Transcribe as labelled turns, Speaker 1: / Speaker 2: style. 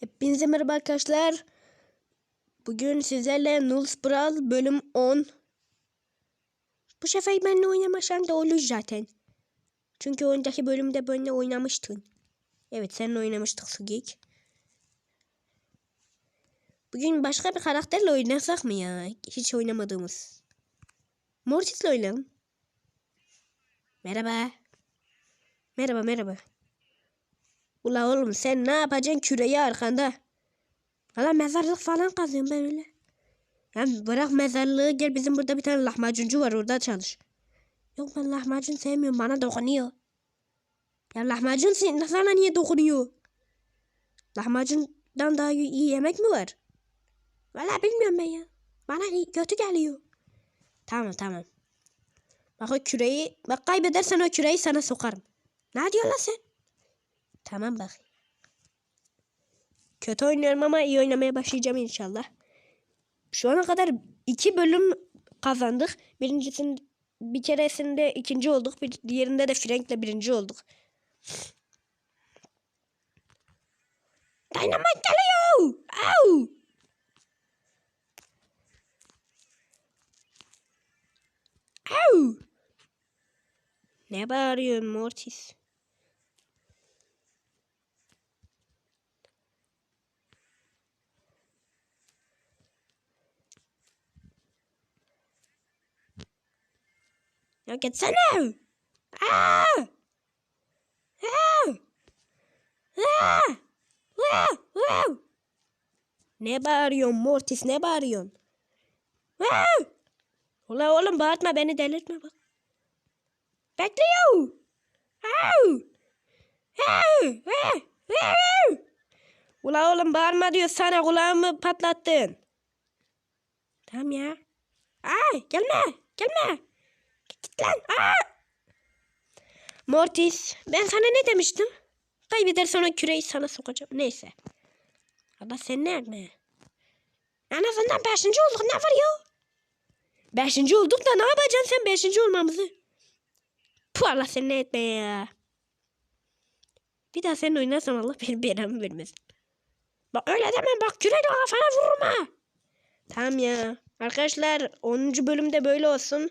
Speaker 1: Hepinize merhaba arkadaşlar. Bugün sizlerle Nulls Brawl bölüm 10. Bu sefer benimle oynamasam da olur zaten. Çünkü önceki bölümde benimle oynamıştın. Evet seninle oynamıştık Sugik. Bugün başka bir karakterle oynasak mı ya? Hiç oynamadığımız. Mortis'le oynayalım. Merhaba. Merhaba merhaba. Ula oğlum sen ne yapacaksın küreyi arkanda? Valla mezarlık falan kazıyorum ben öyle. Ya bırak mezarlığı gel bizim burada bir tane lahmacuncu var orada çalış. Yok ben lahmacun sevmiyorum bana dokunuyor. Ya lahmacun sen- sana niye dokunuyor? Lahmacundan daha iyi, yemek mi var? Valla bilmiyorum ben ya. Bana kötü geliyor. Tamam tamam. Bak o küreyi, bak kaybedersen o küreyi sana sokarım. Ne diyorsun lan sen? Tamam bak. Kötü oynuyorum ama iyi oynamaya başlayacağım inşallah. Şu ana kadar iki bölüm kazandık. Birincisinde bir keresinde ikinci olduk. Bir diğerinde de Frank'le birinci olduk. Dynamite geliyor. Au! Au! Ne bağırıyorsun Mortis? Ya gitsene. Aa! Aa! Aa! Aa! Aa! Ne bağırıyorsun Mortis ne bağırıyorsun? Aa! Ula oğlum bağırtma beni delirtme bak. Bekliyor. Au! Au! Au! Au! Ula oğlum bağırma diyor sana kulağımı patlattın. Tamam ya. Ay gelme gelme. Git lan. Aa! Mortis ben sana ne demiştim? Kaybedersen o küreyi sana sokacağım. Neyse. Allah sen nerede? En azından beşinci olduk ne var ya? Beşinci olduk da ne yapacaksın sen beşinci olmamızı? Puh Allah sen ne etme ya. Bir daha sen oynarsan Allah benim belamı vermesin. Bak öyle deme bak küreyle kafana vururum ha. Tamam ya. Arkadaşlar 10. bölümde böyle olsun.